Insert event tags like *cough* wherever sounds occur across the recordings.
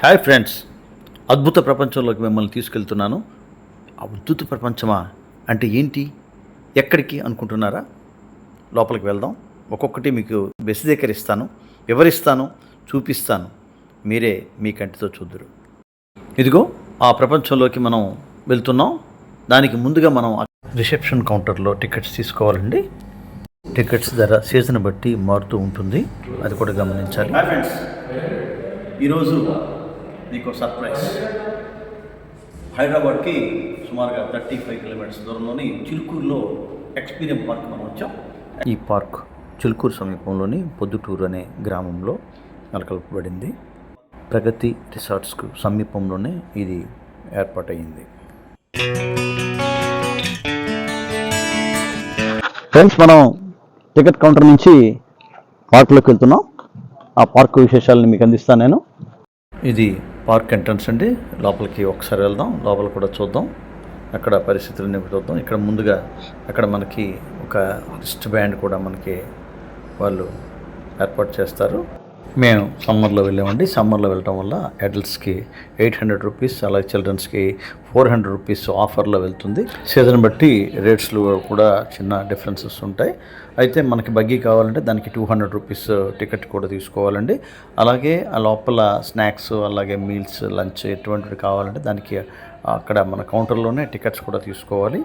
Hi friends. అద్భుత ప్రపంచంలోకి మిమ్మల్ని తీసుకెళ్తున్నాను. అద్భుత ప్రపంచమా? అంటే ఏంటి? ఎక్కడికి అనుకుంటున్నారా? లోపలికి వెళ్దాం. ఒక్కొక్కటి మీకు విశదీకరిస్తాను వివరిస్తాను చూపిస్తాను. మీరే మీ కంటితో చూద్దురు. ఇదిగో ఆ ప్రపంచంలోకి మనం వెళ్తున్నాం. దానికి ముందుగా మనం రిసెప్షన్ కౌంటర్లో టికెట్స్ తీసుకోవాలండి. టికెట్స్ ధర సీజన్ బట్టి మారుతూ ఉంటుంది. అది కూడా గమనించాలి. ఫ్రెండ్స్. ఈరోజు మీకు సర్ప్రైజ్ హైదరాబాద్కి సుమారుగా థర్టీ ఫైవ్ కిలోమీటర్స్ దూరంలోని చిలుకూరులో ఎక్స్పీరియన్స్ పార్క్ మనం వచ్చాం. ఈ పార్క్ చిలుకూరు సమీపంలోని పొద్దుటూరు అనే గ్రామంలో నెలకొల్పబడింది. ప్రగతి రిసార్ట్స్కు సమీపంలోనే ఇది ఏర్పాటయింది ఫ్రెండ్స్ మనం టికెట్ కౌంటర్ నుంచి పార్క్లోకి వెళ్తున్నాం. ఆ పార్క్ విశేషాలను మీకు అందిస్తాను నేను. ఇది పార్క్ ఎంట్రన్స్ అండి. లోపలికి ఒకసారి వెళ్దాం. లోపల కూడా చూద్దాం. అక్కడ పరిస్థితులను చూద్దాం. ఇక్కడ ముందుగా అక్కడ మనకి ఒక రిస్ట్ బ్యాండ్ కూడా మనకి వాళ్ళు ఏర్పాటు చేస్తారు. మేము సమ్మర్లో వెళ్ళామండి. సమ్మర్లో వెళ్ళటం వల్ల అడల్ట్స్కి ఎయిట్ హండ్రెడ్ రూపీస్ అలాగే చిల్డ్రన్స్కి ఫోర్ హండ్రెడ్ రూపీస్ ఆఫర్లో వెళ్తుంది. సీజన్ బట్టి రేట్స్లో కూడా చిన్న డిఫరెన్సెస్ ఉంటాయి. అయితే మనకి బగ్గీ కావాలంటే దానికి టూ హండ్రెడ్ రూపీస్ టికెట్ కూడా తీసుకోవాలండి. అలాగే ఆ లోపల స్నాక్స్ అలాగే మీల్స్ లంచ్ ఎటువంటివి కావాలంటే దానికి అక్కడ మన కౌంటర్లోనే టికెట్స్ కూడా తీసుకోవాలి.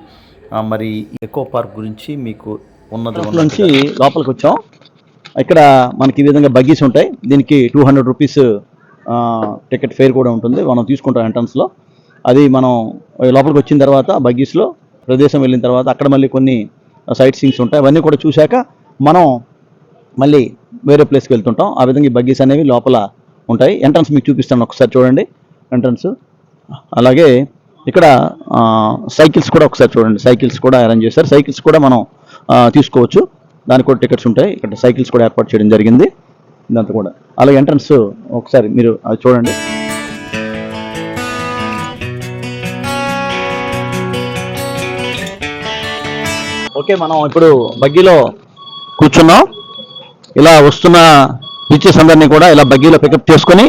మరి ఎకో పార్క్ గురించి మీకు ఉన్నది నుంచి లోపలికి వచ్చాం. ఇక్కడ మనకి ఈ విధంగా బగ్గీస్ ఉంటాయి. దీనికి two hundred rupees ticket fare కూడా ఉంటుంది. మనం తీసుకుంటాం ఎంట్రన్స్లో అది మనం లోపలికి వచ్చిన తర్వాత బగ్గీస్లో ప్రదేశం వెళ్ళిన తర్వాత అక్కడ మళ్ళీ కొన్ని సైట్ సీన్స్ ఉంటాయి. అవన్నీ కూడా చూశాక మనం మళ్ళీ వేరే ప్లేస్కి వెళ్తుంటాం. ఆ విధంగా ఈ బగ్గీస్ అనేవి లోపల ఉంటాయి. ఎంట్రన్స్ మీకు చూపిస్తాను ఒకసారి చూడండి. ఎంట్రన్స్ అలాగే ఇక్కడ సైకిల్స్ కూడా ఒకసారి చూడండి. సైకిల్స్ కూడా అరేంజ్ చేశారు. సైకిల్స్ కూడా మనం తీసుకోవచ్చు. దానికి కూడా టికెట్స్ ఉంటాయి. ఇక్కడ సైకిల్స్ కూడా ఏర్పాటు చేయడం జరిగింది. ఇదంతా కూడా. అలాగే ఎంట్రన్స్ ఒకసారి మీరు అది చూడండి. ఓకే మనం ఇప్పుడు బగ్గీలో కూర్చున్నాం. ఇలా వస్తున్న పిచ్చెస్ అందరినీ కూడా ఇలా బగ్గీలో పికప్ చేసుకొని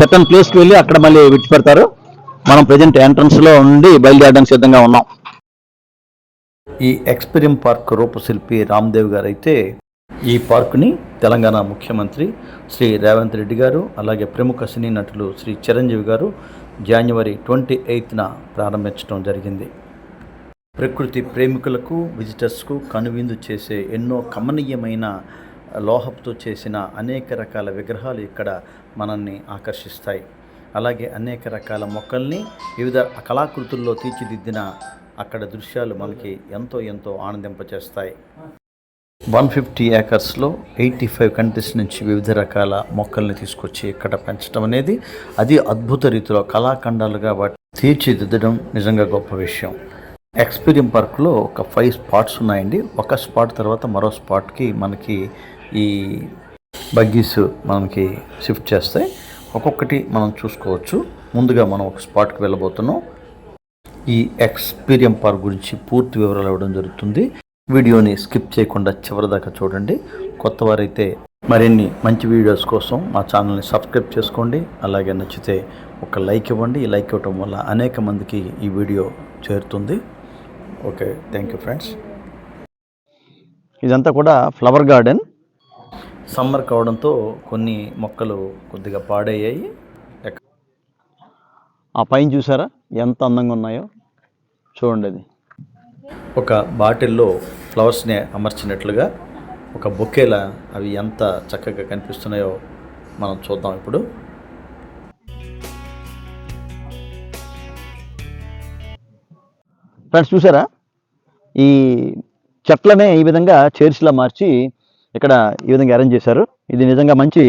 సర్టన్ ప్లేస్కి వెళ్ళి అక్కడ మళ్ళీ విడిచిపెడతారు. మనం ప్రజెంట్ ఎంట్రన్స్లో ఉండి బయలుదేరడానికి సిద్ధంగా ఉన్నాం. ఈ ఎక్స్పీరియం పార్క్ రూపశిల్పి రామ్దేవ్ గారు అయితే ఈ పార్కుని తెలంగాణ ముఖ్యమంత్రి శ్రీ రేవంత్ రెడ్డి గారు అలాగే ప్రముఖ సినీ నటులు శ్రీ చిరంజీవి గారు జనవరి ట్వంటీ ఎయిత్న ప్రారంభించడం జరిగింది. ప్రకృతి ప్రేమికులకు విజిటర్స్కు కనువిందు చేసే ఎన్నో కమనీయమైన లోహంతో చేసిన అనేక రకాల విగ్రహాలు ఇక్కడ మనల్ని ఆకర్షిస్తాయి. అలాగే అనేక రకాల మొక్కల్ని వివిధ కళాకృతుల్లో తీర్చిదిద్దిన అక్కడ దృశ్యాలు మనకి ఎంతో ఎంతో ఆనందింపచేస్తాయి. వన్ ఫిఫ్టీ ఏకర్స్లో ఎయిటీ ఫైవ్ కంట్రీస్ నుంచి వివిధ రకాల మొక్కల్ని తీసుకొచ్చి ఇక్కడ పెంచడం అనేది అది అద్భుత రీతిలో కళాఖండాలుగా వాటి తీర్చిదిద్దడం నిజంగా గొప్ప విషయం. ఎక్స్పీరియం పార్క్లో ఒక ఫైవ్ స్పాట్స్ ఉన్నాయండి. ఒక స్పాట్ తర్వాత మరో స్పాట్కి మనకి ఈ బగ్గీస్ మనకి షిఫ్ట్ చేస్తాయి. ఒక్కొక్కటి మనం చూసుకోవచ్చు. ముందుగా మనం ఒక స్పాట్కి వెళ్ళబోతున్నాం. ఈ ఎక్స్పీరియం పార్క్ గురించి పూర్తి వివరాలు ఇవ్వడం జరుగుతుంది. వీడియోని స్కిప్ చేయకుండా చివరిదాకా చూడండి. కొత్త వారైతే మరిన్ని మంచి వీడియోస్ కోసం మా ఛానల్ని సబ్స్క్రైబ్ చేసుకోండి. అలాగే నచ్చితే ఒక లైక్ ఇవ్వండి. ఈ లైక్ ఇవ్వటం వల్ల అనేక మందికి ఈ వీడియో చేరుతుంది. Okay thank you friends. ఇదంతా కూడా ఫ్లవర్ గార్డెన్. సమ్మర్ కావడంతో కొన్ని మొక్కలు కొద్దిగా పాడయ్యాయి. ఆ పైన చూసారా? ఎంత అందంగా ఉన్నాయో? చూడండి అది. ఒక బాటిల్లో ఫ్లవర్స్ని అమర్చినట్లుగా ఒక బొకేలా అవి ఎంత చక్కగా కనిపిస్తున్నాయో మనం చూద్దాం ఇప్పుడు. ఫ్రెండ్స్ చూసారా? ఈ చెట్లనే ఈ విధంగా చైర్స్లా మార్చి ఇక్కడ ఈ విధంగా అరేంజ్ చేశారు. ఇది నిజంగా మంచి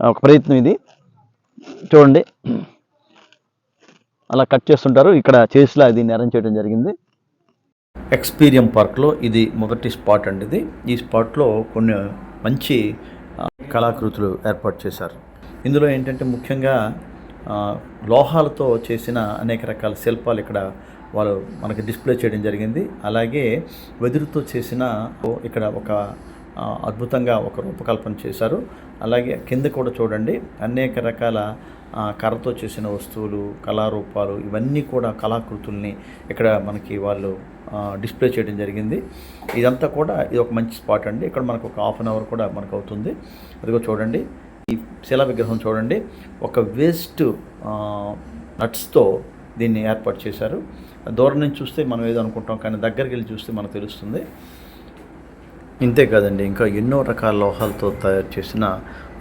ఒక ప్రయత్నం ఇది. చూడండి. అలా కట్ చేస్తుంటారు. ఇక్కడ చేసిలా దీన్ని అరేంజ్ చేయడం జరిగింది. ఎక్స్పీరియం పార్క్లో ఇది మొదటి స్పాట్ అండి ఇది. ఈ స్పాట్లో కొన్ని మంచి కళాకృతులు ఏర్పాటు చేశారు. ఇందులో ఏంటంటే ముఖ్యంగా లోహాలతో చేసిన అనేక రకాల శిల్పాలు ఇక్కడ వాళ్ళు మనకి డిస్ప్లే చేయడం జరిగింది. అలాగే వెదురుతో చేసిన ఇక్కడ ఒక అద్భుతంగా ఒక రూపకల్పన చేశారు. అలాగే కింద కూడా చూడండి అనేక రకాల కర్రతో చేసిన వస్తువులు కళారూపాలు ఇవన్నీ కూడా కళాకృతుల్ని ఇక్కడ మనకి వాళ్ళు డిస్ప్లే చేయడం జరిగింది. ఇదంతా కూడా ఇది ఒక మంచి స్పాట్ అండి. ఇక్కడ మనకు ఒక హాఫ్ అన్ అవర్ కూడా మనకు అవుతుంది. అదిగో చూడండి ఈ శిలా విగ్రహం చూడండి. ఒక వేస్ట్ నట్స్తో దీన్ని ఏర్పాటు చేశారు. దూరం నుంచి చూస్తే మనం ఏదో అనుకుంటాం కానీ దగ్గరికి వెళ్ళి చూస్తే మనకు తెలుస్తుంది. ఇంతే కాదండి ఇంకా ఎన్నో రకాల లోహాలతో తయారు చేసిన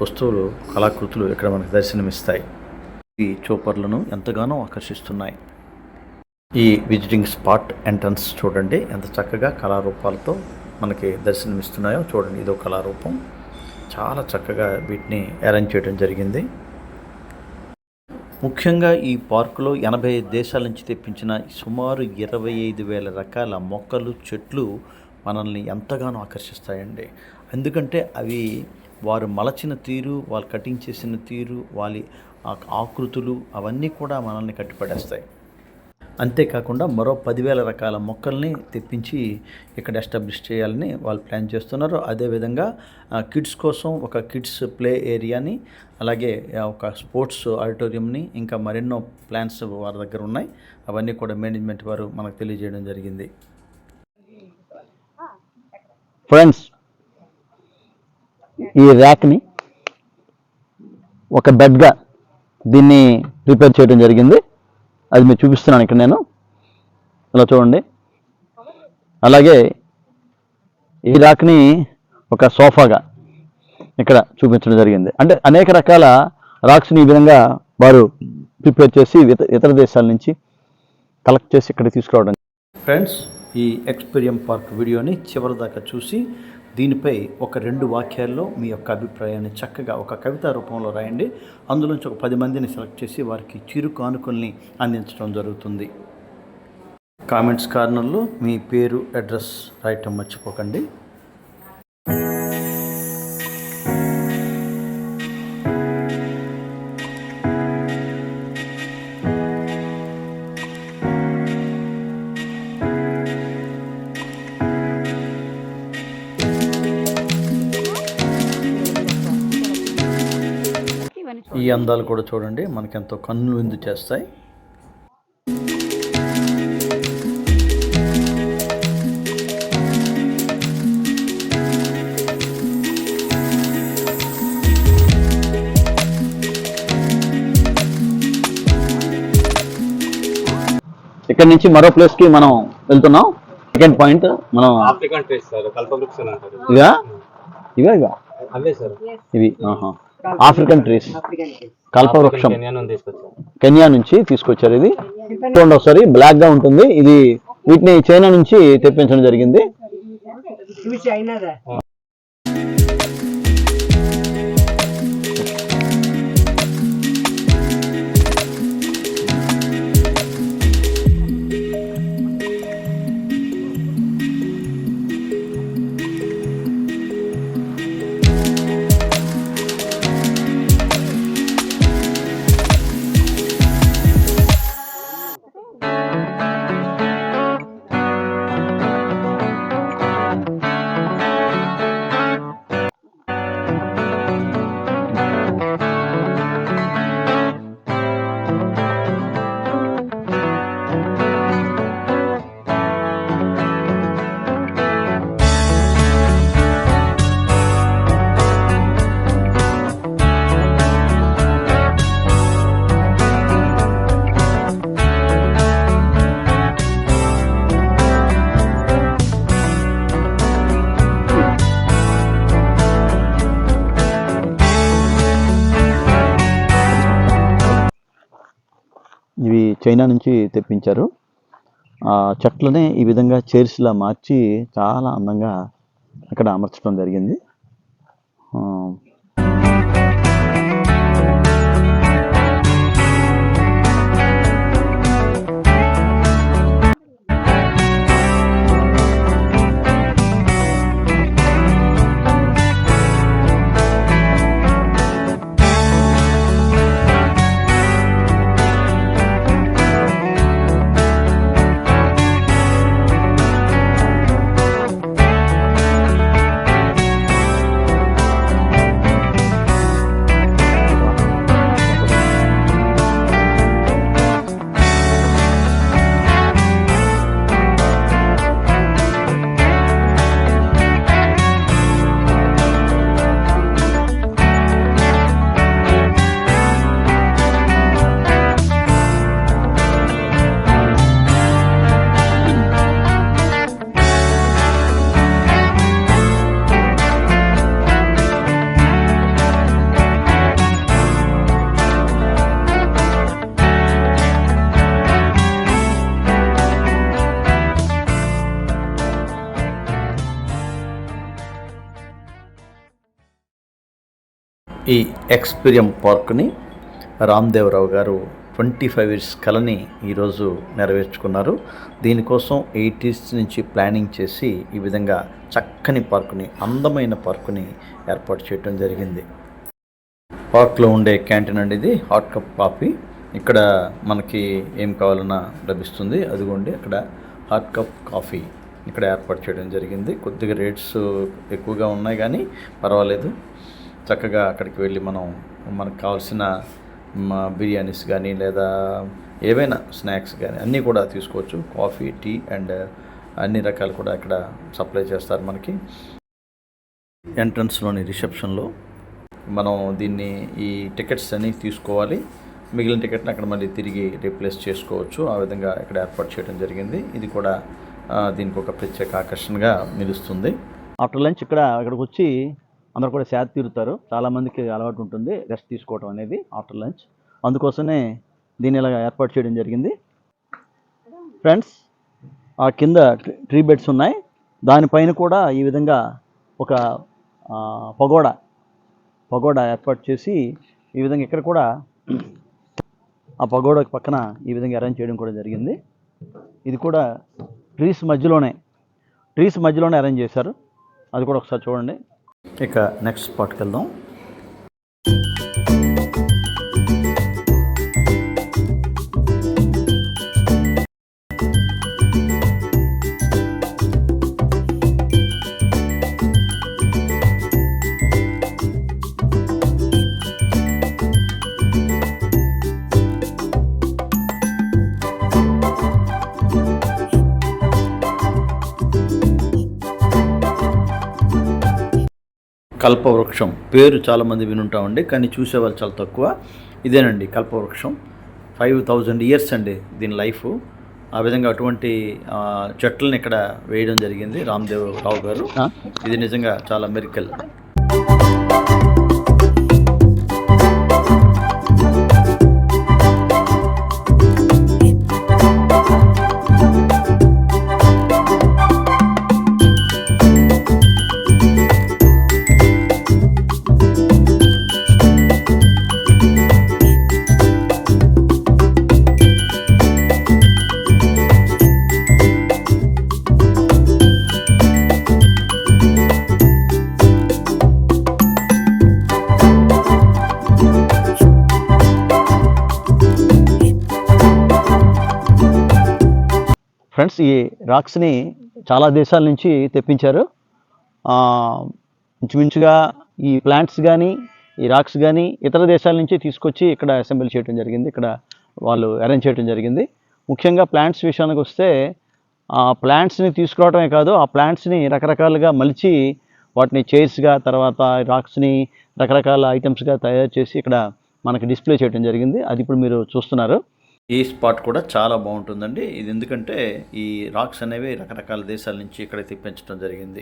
వస్తువులు కళాకృతులు ఇక్కడ మనకు దర్శనమిస్తాయి. ఈ చూపర్లను ఎంతగానో ఆకర్షిస్తున్నాయి. ఈ విజిటింగ్ స్పాట్ ఎంట్రన్స్ చూడండి ఎంత చక్కగా కళారూపాలతో మనకి దర్శనమిస్తున్నాయో చూడండి ఇదో కళారూపం. చాలా చక్కగా వీటిని అరేంజ్ చేయడం జరిగింది. ముఖ్యంగా ఈ పార్కులో ఎనభై దేశాల నుంచి తెప్పించిన సుమారు ఇరవై ఐదు వేల రకాల మొక్కలు చెట్లు మనల్ని ఎంతగానో ఆకర్షిస్తాయండి. ఎందుకంటే అవి వారు మలచిన తీరు వాళ్ళు కటింగ్ చేసిన తీరు వాళ్ళ ఆ ఆకృతులు అవన్నీ కూడా మనల్ని కట్టిపడేస్తాయి. అంతేకాకుండా మరో పదివేల రకాల మొక్కల్ని తెప్పించి ఇక్కడ ఎస్టాబ్లిష్ చేయాలని వాళ్ళు ప్లాన్ చేస్తున్నారు. అదేవిధంగా కిడ్స్ కోసం ఒక కిడ్స్ ప్లే ఏరియాని అలాగే ఒక స్పోర్ట్స్ ఆడిటోరియంని ఇంకా మరెన్నో ప్లాన్స్ వారి దగ్గర ఉన్నాయి. అవన్నీ కూడా మేనేజ్మెంట్ వారు మనకు తెలియజేయడం జరిగింది. ఫ్రెండ్స్ ఈ ర్యాక్ని ఒక బెడ్గా దీన్ని ప్రిపేర్ చేయడం జరిగింది. అది మీరు చూపిస్తున్నాను ఇక్కడ నేను. ఇలా చూడండి. అలాగే ఈ ర్యాక్ని ఒక సోఫాగా ఇక్కడ చూపించడం జరిగింది. అంటే అనేక రకాల రాక్స్ని ఈ విధంగా వారు ప్రిపేర్ చేసి ఇతర దేశాల నుంచి కలెక్ట్ చేసి ఇక్కడ తీసుకురావడం ఫ్రెండ్స్ ఈ ఎక్స్పీరియం పార్క్ వీడియోని చివరి దాకా చూసి దీనిపై ఒక రెండు వాక్యాల్లో మీ యొక్క అభిప్రాయాన్ని చక్కగా ఒక కవితా రూపంలో రాయండి. అందులోంచి ఒక పది మందిని సెలెక్ట్ చేసి వారికి చిరు కానుకల్ని అందించడం జరుగుతుంది. కామెంట్స్ కార్నర్లో మీ పేరు అడ్రస్ రాయటం మర్చిపోకండి. ఈ అందాలు కూడా చూడండి. మనకెంతో కన్ను విందు చేస్తాయి. ఇక్కడ నుంచి మరో ప్లేస్కి మనం వెళ్తున్నాం. సెకండ్ పాయింట్ మనం ఆఫ్రికన్ ట్రీస్ సార్ కల్పవృక్ష అంటారు. ఇవా? ఇవా ఇవా? అవే సార్. ఇవి ఆహా. ఆఫ్రికన్ ట్రీస్ కల్పవృక్షం. కెన్యా నుండి తీసుకొచ్చారు. కెన్యా నుంచి తీసుకొచ్చారు ఇది. చూడండి ఒకసారి బ్లాక్గా ఉంటుంది. ఇది వీటిని చైనా నుంచి తెప్పించడం జరిగింది. చైనా నుంచి తెప్పించారు. ఆ చెట్లనే ఈ విధంగా చైర్స్లా మార్చి చాలా అందంగా అక్కడ అమర్చడం జరిగింది. ఈ ఎక్స్పీరియం పార్క్ని రామ్దేవరావు గారు ట్వంటీ ఫైవ్ ఇయర్స్ కళని ఈరోజు నెరవేర్చుకున్నారు. దీనికోసం ఎయిటీస్ నుంచి ప్లానింగ్ చేసి ఈ విధంగా చక్కని పార్కుని అందమైన పార్కుని ఏర్పాటు చేయడం జరిగింది. పార్క్లో ఉండే క్యాంటీన్ అండి ఇది హాట్ కప్ కాఫీ. ఇక్కడ మనకి ఏం కావాలన్నా లభిస్తుంది. అదిగోండి అక్కడ హాట్ కప్ కాఫీ ఇక్కడ ఏర్పాటు చేయడం జరిగింది. కొద్దిగా రేట్స్ ఎక్కువగా ఉన్నాయి కానీ పర్వాలేదు. చక్కగా అక్కడికి వెళ్ళి మనం మనకు కావాల్సిన మా బిర్యానీస్ కానీ లేదా ఏవైనా స్నాక్స్ కానీ అన్నీ కూడా తీసుకోవచ్చు. కాఫీ టీ అండ్ అన్ని రకాలు కూడా ఇక్కడ సప్లై చేస్తారు మనకి. ఎంట్రన్స్లోని రిసెప్షన్లో మనం దీన్ని ఈ టికెట్స్ అన్నీ తీసుకోవాలి. మిగిలిన టికెట్ని అక్కడ మళ్ళీ తిరిగి రీప్లేస్ చేసుకోవచ్చు. ఆ విధంగా ఇక్కడ ఏర్పాటు చేయడం జరిగింది. ఇది కూడా దీనికి ఒక ప్రత్యేక ఆకర్షణగా నిలుస్తుంది. ఆఫ్టర్ లంచ్ ఇక్కడ ఇక్కడికి వచ్చి అందరూ కూడా సేద తీరుతారు. చాలామందికి అలవాటు ఉంటుంది రెస్ట్ తీసుకోవడం అనేది ఆఫ్టర్ లంచ్. అందుకోసమే దీన్ని ఇలా ఏర్పాటు చేయడం జరిగింది. ఫ్రెండ్స్ ఆ కింద ట్రీ- బెడ్స్ ఉన్నాయి. దానిపైన కూడా ఈ విధంగా ఒక పగోడ పగోడా పగోడా ఏర్పాటు చేసి ఈ విధంగా ఇక్కడ కూడా ఆ పగోడా పక్కన ఈ విధంగా అరేంజ్ చేయడం కూడా జరిగింది. ఇది కూడా ట్రీస్ మధ్యలోనే ట్రీస్ మధ్యలోనే అరేంజ్ చేశారు. అది కూడా ఒకసారి చూడండి. ఇక నెక్స్ట్ స్పాట్కి వెళ్దాం. కల్పవృక్షం. పేరు చాలామంది వినుంటామండి కానీ చూసేవాళ్ళు చాలా తక్కువ. ఇదేనండి కల్పవృక్షం. ఫైవ్ థౌజండ్ ఇయర్స్ అండి దీని లైఫ్. ఆ విధంగా అటువంటి చెట్లను ఇక్కడ వేయడం జరిగింది రామ్దేవ్ రావు గారు? ఇది నిజంగా చాలా మెరికల్. ఈ రాక్స్ని చాలా దేశాల నుంచి తెప్పించారు. ఇంచుమించుగా ఈ ప్లాంట్స్ కానీ ఈ రాక్స్ కానీ ఇతర దేశాల నుంచి తీసుకొచ్చి ఇక్కడ అసెంబ్లీ చేయడం జరిగింది. ఇక్కడ వాళ్ళు అరేంజ్ చేయడం జరిగింది. ముఖ్యంగా ప్లాంట్స్ విషయానికి వస్తే ఆ ప్లాంట్స్ని తీసుకురావడమే కాదు ఆ ప్లాంట్స్ని రకరకాలుగా మలిచి వాటిని చైర్స్గా తర్వాత రాక్స్ని రకరకాల ఐటమ్స్గా తయారు చేసి ఇక్కడ మనకి డిస్ప్లే చేయడం జరిగింది. అది ఇప్పుడు మీరు చూస్తున్నారు. ఈ స్పాట్ కూడా చాలా బాగుంటుందండి. ఇది ఎందుకంటే ఈ రాక్స్ అనేవి రకరకాల దేశాల నుంచి ఇక్కడ తెప్పించడం జరిగింది.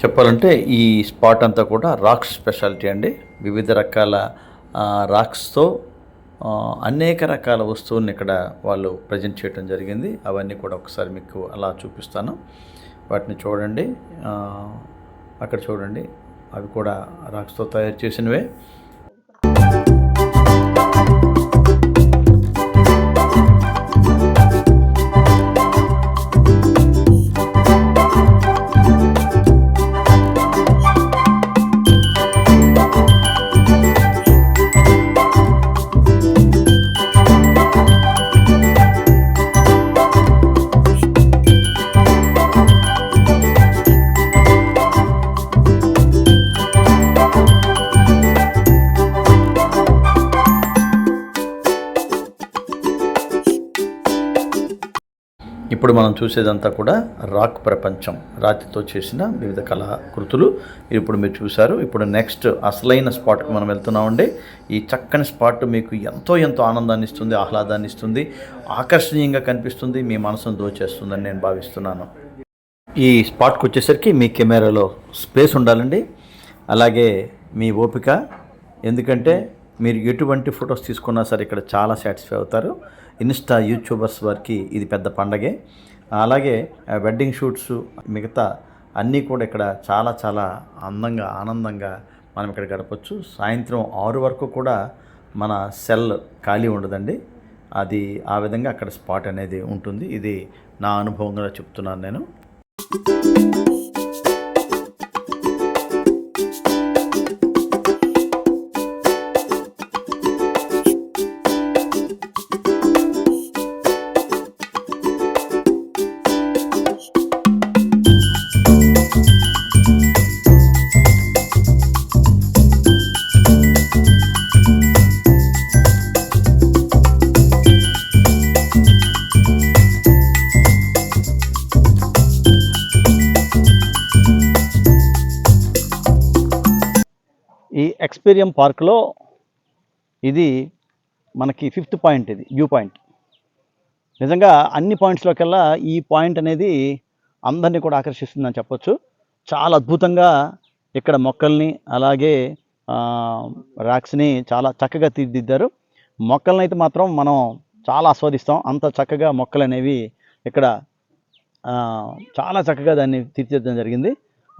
చెప్పాలంటే ఈ స్పాట్ అంతా కూడా రాక్స్ స్పెషాలిటీ అండి. వివిధ రకాల రాక్స్తో అనేక రకాల వస్తువుల్ని ఇక్కడ వాళ్ళు ప్రజెంట్ చేయడం జరిగింది. అవన్నీ కూడా ఒకసారి మీకు అలా చూపిస్తాను. వాటిని చూడండి. అక్కడ చూడండి. అవి కూడా రాక్స్తో తయారు చేసినవే. ఇప్పుడు మనం చూసేదంతా కూడా రాక్ ప్రపంచం. రాతితో చేసిన వివిధ కళాకృతులు ఇప్పుడు మీరు చూశారు. ఇప్పుడు నెక్స్ట్ అసలైన స్పాట్కి మనం వెళ్తున్నామండి. ఈ చక్కని స్పాట్ మీకు ఎంతో ఎంతో ఆనందాన్ని ఇస్తుంది ఆహ్లాదాన్ని ఇస్తుంది ఆకర్షణీయంగా కనిపిస్తుంది. మీ మనసును దోచేస్తుందని నేను భావిస్తున్నాను. ఈ స్పాట్కి వచ్చేసరికి మీ కెమెరాలో స్పేస్ ఉండాలండి. అలాగే మీ ఓపిక. ఎందుకంటే మీరు ఎటువంటి ఫొటోస్ తీసుకున్నా సరే ఇక్కడ చాలా సాటిస్ఫై అవుతారు. ఇన్స్టా యూట్యూబర్స్ వారికి ఇది పెద్ద పండగే. అలాగే వెడ్డింగ్ షూట్స్ మిగతా అన్నీ కూడా ఇక్కడ చాలా చాలా అందంగా ఆనందంగా మనం ఇక్కడ గడపచ్చు. సాయంత్రం ఆరు వరకు కూడా మన సెల్ ఖాళీ ఉండదండి. అది ఆ విధంగా అక్కడ స్పాట్ అనేది ఉంటుంది. ఇది నా అనుభవంగా చెప్తున్నాను నేను. ఇంపీరియం పార్క్లో ఇది మనకి ఫిఫ్త్ పాయింట్ ఇది వ్యూ పాయింట్. నిజంగా అన్ని పాయింట్స్లోకెల్లా ఈ పాయింట్ అనేది అందరినీ కూడా ఆకర్షిస్తుందని చెప్పొచ్చు. చాలా అద్భుతంగా ఇక్కడ మొక్కల్ని అలాగే ర్యాక్స్ని చాలా చక్కగా తీర్చిదిద్దారు. మొక్కల్ని అయితే మాత్రం మనం చాలా ఆస్వాదిస్తాం. అంత చక్కగా మొక్కలు అనేవి ఇక్కడ చాలా చక్కగా దాన్ని తీర్చిదిద్దడం జరిగింది.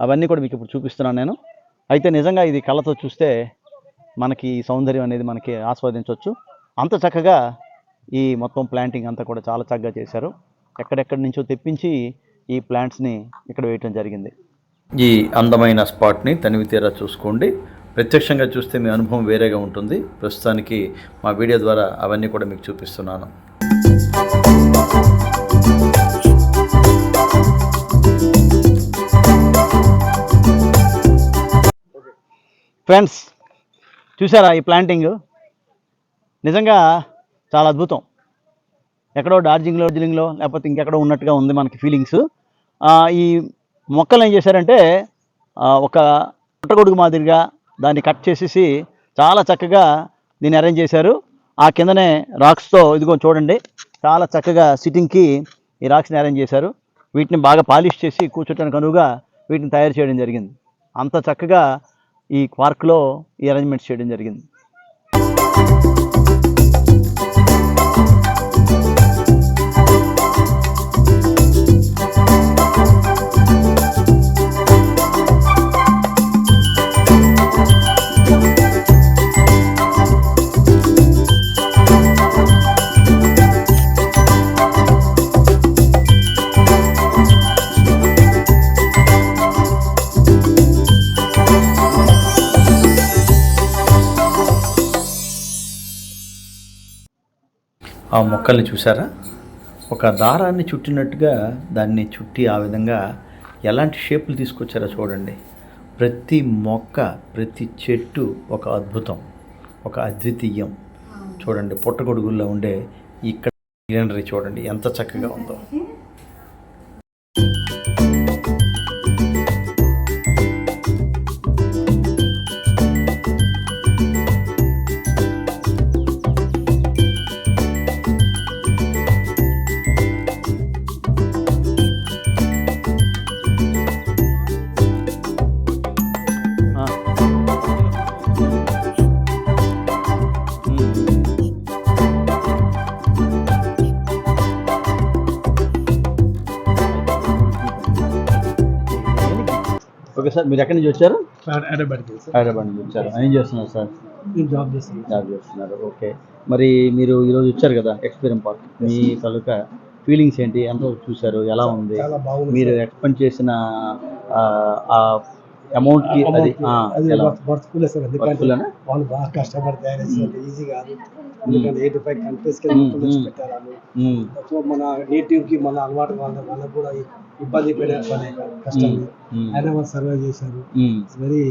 అవన్నీ కూడా మీకు ఇప్పుడు చూపిస్తున్నాను నేను. అయితే నిజంగా ఇది కళ్ళతో చూస్తే మనకి ఈ సౌందర్యం అనేది మనకి ఆస్వాదించవచ్చు. అంత చక్కగా ఈ మొత్తం ప్లాంటింగ్ అంతా కూడా చాలా చక్కగా చేశారు. ఎక్కడెక్కడి నుంచో తెప్పించి ఈ ప్లాంట్స్ని ఇక్కడ వేయటం జరిగింది. ఈ అందమైన స్పాట్ని తనివి తీరా చూసుకోండి. ప్రత్యక్షంగా చూస్తే మీ అనుభవం వేరేగా ఉంటుంది. ప్రస్తుతానికి మా వీడియో ద్వారా అవన్నీ కూడా మీకు చూపిస్తున్నాను. ఫ్రెండ్స్ చూసారా ఈ ప్లాంటింగ్ నిజంగా చాలా అద్భుతం. ఎక్కడో డార్జిలింగ్లో డార్జిలింగ్లో లేకపోతే ఇంకెక్కడో ఉన్నట్టుగా ఉంది మనకి ఫీలింగ్స్ ఈ మొక్కలు ఏం చేశారంటే ఒక పుట్టగొడుగు మాదిరిగా దాన్ని కట్ చేసేసి చాలా చక్కగా దీన్ని అరేంజ్ చేశారు. ఆ కిందనే రాక్స్తో ఇదిగో చూడండి చాలా చక్కగా సిట్టింగ్కి ఈ రాక్స్ని అరేంజ్ చేశారు. వీటిని బాగా పాలిష్ చేసి కూర్చోటానికి అనువుగా వీటిని తయారు చేయడం జరిగింది. అంత చక్కగా ఈ పార్క్లో ఈ అరేంజ్మెంట్ చేయడం జరిగింది. మొక్కల్ని చూసారా ఒక దారాన్ని చుట్టినట్టుగా దాన్ని చుట్టి ఆ విధంగా ఎలాంటి షేపులు తీసుకొచ్చారో చూడండి. ప్రతి మొక్క ప్రతి చెట్టు ఒక అద్భుతం ఒక అద్వితీయం. చూడండి పుట్టగొడుగుల్లో ఉండే ఇక్కడ గ్రీనరీ చూడండి ఎంత చక్కగా ఉందో. సార్ మీరు ఎక్కడి నుంచి వచ్చారు? సార్ హైదరాబాద్ నుంచి వచ్చారు. ఏం చేస్తున్నారు సార్? జాబ్ చేస్తాను జాబ్ చేస్తున్నారు. ఓకే. మరి మీరు ఈరోజు వచ్చారు కదా ఎక్స్పీరియన్స్ పార్క్ మీ తాలూకా ఫీలింగ్స్ ఏంటి? ఎంత చూశారు. ఎలా ఉంది? మీరు ఎక్స్పెండ్ చేసిన ఆ అమౌంట్కి అది? వాళ్ళు బాగా కష్టపడి తయారు చేస్తారు ఈజీ కాదు. ఎందుకంటే ఎయిటీ ఫైవ్ కంట్రీస్కి మ్మ్, తెచ్చి మ్మ్. పెట్టారు. సో మన నేటివ్కి మన అలవాటు వాళ్ళ వాళ్ళకు కూడా ఇబ్బంది పడే పడే కష్టం. అయినా వాళ్ళు సర్వైవ్ చేశారు. ఇట్స్ వెరీ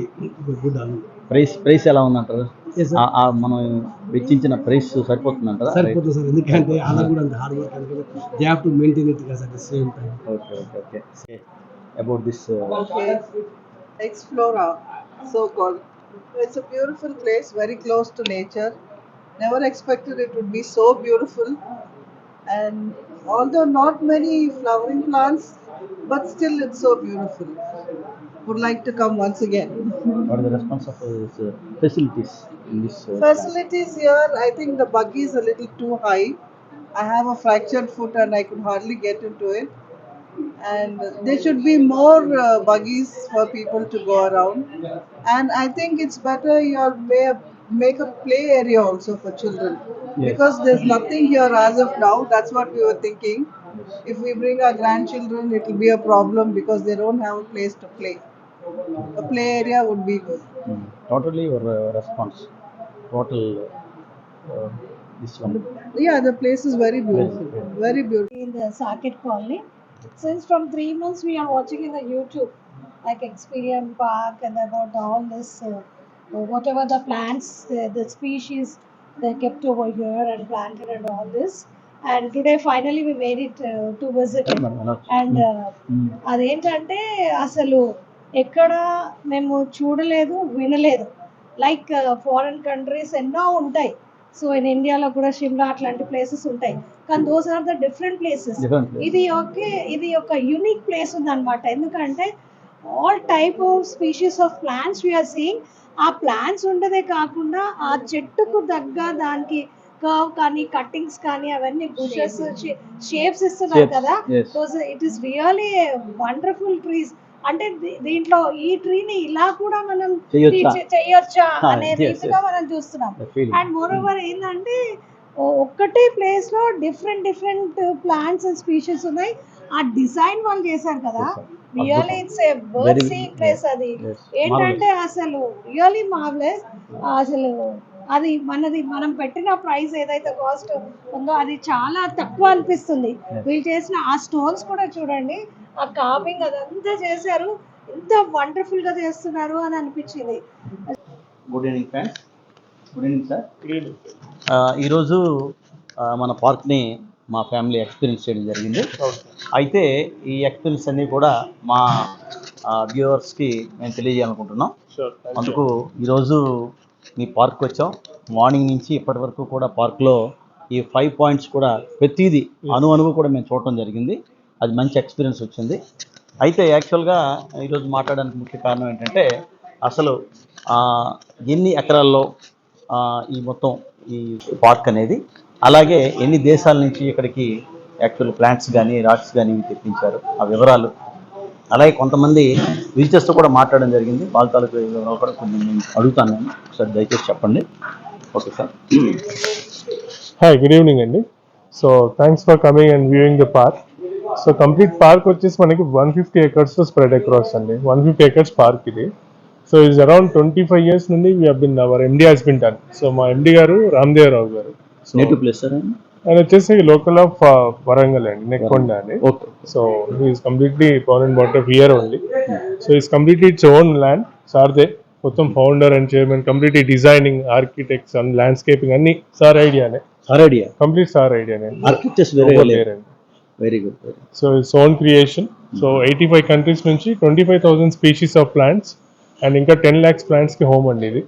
గుడ్ అను ప్రైస్ ప్రైస్ ఎలా ఉందంటారు మనం వెచ్చించిన ప్రైస్ సరిపోతుందంటారా సరిపోతుంది సార్ ఎందుకంటే వాళ్ళకు కూడా అంత hard work they have to maintain it కదా sir same time okay okay okay about this Okay. Explora, so called. It's a beautiful place, very close to nature. Never expected it would be so beautiful. And although not many flowering plants, but still it's so beautiful. Would like to come once again. What are the response of uh, uh facilities in this? Uh, facilities here, I think the buggy is a little too high. I have a fractured foot and I could hardly get into it. And there should be more uh, buggies for people to go around. And I think it's better you make a play area also for children. Yes. Because there's nothing here as of now. That's what we were thinking if we bring our grandchildren, it will be a problem because they don't have a place to play. A play area would be good. Mm. Totally your uh, response. Total uh, this one. Yeah, the place is very beautiful. Yes. Very beautiful. In the socket Colony, since from three months we are watching in the YouTube, like Experian Park and about all this, uh, whatever the plants, uh, the species they kept over here and planted and all this. We made it uh, to visit it. And uh, అదేంటంటే అసలు ఎక్కడ మేము చూడలేదు వినలేదు. Like foreign countries ఎన్నో ఉంటాయి. So in ఇండియాలో కూడా షిమ్లా అట్లాంటి ప్లేసెస్ ఉంటాయి. కానీ those are the different places ఇది ఒకే ఇది ఒక యూనిక్ ప్లేస్ ఉందన్నమాట. ఎందుకంటే all type of species of plants we are seeing ఆ ప్లాంట్స్ ఉండదే కాకుండా ఆ చెట్టుకు తగ్గ దానికి కర్వ్ కానీ కట్టింగ్స్ కానీ అవన్నీ బుషెస్ షేప్స్ ఇస్తున్నారు కదా. It is really wonderful trees అంటే దీ- దీంట్లో ఈ ట్రీని ఇలా కూడా మనం చేయొచ్చా? *laughs* అనే రీతిగా. మనం చూస్తున్నాం. అండ్ మోర్ ఓవర్ ఏంటంటే ఒక్కటే ప్లేస్లో different different plants and species ఉన్నాయి. ఆ డిజైన్ వాళ్ళు చేశారు కదా. Really it's a bird seeing place అది. ఏంటంటే అసలు రియల్లీ మార్వెలస్ అసలు అది మనది మనం పెట్టిన ప్రైస్ ఏదైతే కాస్ట్ ఉందో అది చాలా తక్కువ అనిపిస్తుంది. వీళ్ళు చేసిన ఆ స్టోన్స్ కూడా చూడండి ఆ కార్వింగ్ అదంతా చేశారు. ఎంత వండర్ఫుల్గా చేస్తున్నారు అని అనిపించింది. Good evening friends good evening sir ఈరోజు మన పార్క్ని మా ఫ్యామిలీ ఎక్స్పీరియన్స్ చేయడం జరిగింది. అయితే ఈ ఎక్స్పీరియన్స్ అన్నీ కూడా మా వ్యూవర్స్కి మేము తెలియజేయాలనుకుంటున్నాం. అందుకు ఈరోజు మీ పార్క్ వచ్చాం. మార్నింగ్ నుంచి ఇప్పటి వరకు కూడా పార్క్లో ఈ ఫైవ్ పాయింట్స్ కూడా ప్రతిదీ అను అనువు కూడా మేము చూడటం జరిగింది. అది మంచి ఎక్స్పీరియన్స్ వచ్చింది. అయితే యాక్చువల్గా ఈరోజు మాట్లాడడానికి ముఖ్య కారణం ఏంటంటే అసలు ఎన్ని ఎకరాల్లో ఈ మొత్తం ఈ పార్క్ అనేది అలాగే ఎన్ని దేశాల నుంచి ఇక్కడికి యాక్చువల్ ప్లాంట్స్ కానీ రాక్స్ కానీ తెప్పించారు? ఆ వివరాలు అలాగే కొంతమంది విజిటర్స్తో కూడా మాట్లాడడం జరిగింది. వాళ్ళ తాలూకు వివరాలు కూడా కొన్ని నేను అడుగుతాను. నేను ఒకసారి దయచేసి చెప్పండి. Okay sir. Hi good evening అండి. So thanks for coming and viewing the park so complete park వచ్చేసి మనకి one fifty acres spread across అండి. వన్ ఫిఫ్టీ ఎకర్స్ పార్క్ ఇది. So is around twenty five years నుండి we been our MD has been done so మా MD గారు గారు. Native place sir ఆయన వచ్చేసి లోకల్ ఆఫ్ వరంగల్ అండి నెక్కొండ అండి so is completely born and bought of year only so is completely it's own land సార్దే మొత్తం founder and chairman completely designing architects and landscaping అన్ని sir ఐడియానే sir idea complete sir ఐడియానే architects very good so it's own creation so eighty five countries నుంచి twenty five thousand species of plants and ఇంకా ten lakhs ప్లాంట్స్కి home అండి ఇది.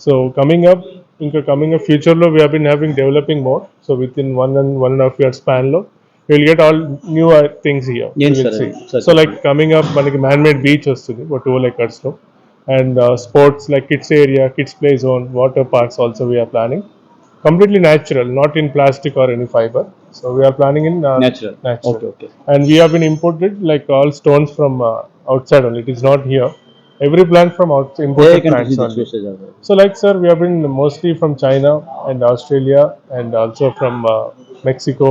So coming up ఇంకా coming up ఫ్యూచర్లో we been having developing more so with in one and one and half year స్పాన్లో will get all new things ఏం sir? Here Sir, so like coming up మనకి man made beach వస్తుంది ఒక twelve ఎకర్స్లో and sports like kids area kids play zone water parks also we are planning completely natural, not in plastic or any fiber. So we are planning in uh, Natural. natural. Okay okay And we have been imported like all stones from uh, outside only. It is not here. Every plant from imported so like sir we have mostly from China and Australia and also from Mexico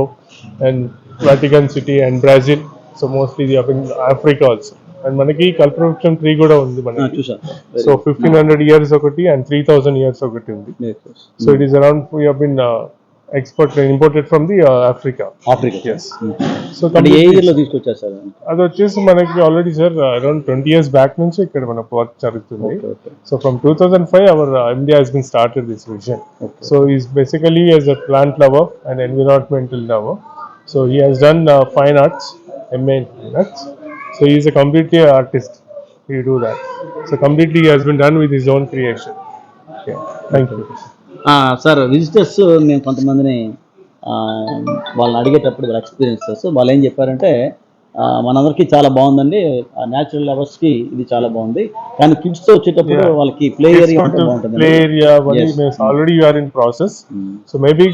and Vatican City and Brazil so mostly in Africa also and మనకి కల్పన వృక్షం tree కూడా ఉంది మనకి. So fifteen hundred years ఒకటి and three thousand years ఒకటి ఉంది. So it is around we have been uh, export imported from the uh, Africa. Africa Yes. So అంటే ఏ completely- ఇయర్లో తీసుకొచ్చారు సార్ అది వచ్చేసి మనకి already sir around twenty years back నుంచి ఇక్కడ మన వర్క్ జరుగుతుంది. Okay okay so from two thousand five our India has been started this vision Okay. So is basically as a plant lover and environmental lover so he has done fine arts MA in fine arts so is a completely artist he do that so completely he has been done with his own creation thank you sir visitors మేము కొంతమందిని వాళ్ళని అడిగేటప్పుడు వాళ్ళ experiences వాళ్ళు ఏం చెప్పారంటే మనందరికీ చాలా బాగుందండి. న్యాచురల్ లవర్స్కి ఇది చాలా బాగుంది. కానీ కిడ్స్తో వచ్చేటప్పుడు. వాళ్ళకి ప్లే ఏరియా ఉంటే బాగుంటుంది. play area Yes. yes. already you are in process. So maybe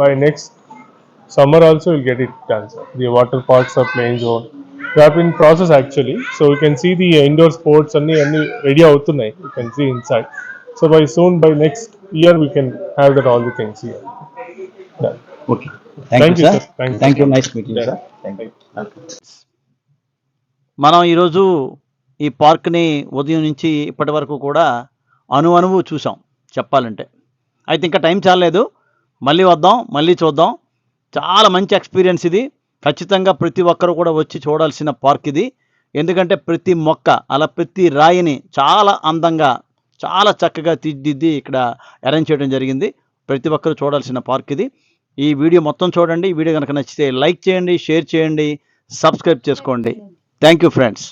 by next summer also you'll get it done sir. the water parks are playing zone have in process actually so you can see the indoor sports అన్ని అన్ని ready అవుతున్నాయి. You can see inside so by soon by next year we can have that all the things year okay thank Thank you you, sir sir. Thank you. Thank you nice meeting Yeah. Sir thank you మనం ఈరోజు ఈ పార్క్ని ఉదయం నుంచి ఇప్పటి వరకు కూడా అణు అణువు చూసాం చెప్పాలంటే. అయితే ఇంకా టైం చాలేదు మళ్ళీ వద్దాం మళ్ళీ చూద్దాం. చాలా మంచి ఎక్స్పీరియన్స్ ఇది. ఖచ్చితంగా ప్రతి ఒక్కరు కూడా వచ్చి చూడాల్సిన పార్క్ ఇది. ఎందుకంటే ప్రతి మొక్క అలా ప్రతి రాయిని చాలా అందంగా చాలా చక్కగా తీర్చిదిద్ది ఇక్కడ అరేంజ్ చేయడం జరిగింది. ప్రతి ఒక్కరు చూడాల్సిన పార్క్ ఇది. ఈ వీడియో మొత్తం చూడండి. ఈ వీడియో కనుక నచ్చితే లైక్ చేయండి షేర్ చేయండి సబ్స్క్రైబ్ చేసుకోండి. Thank you friends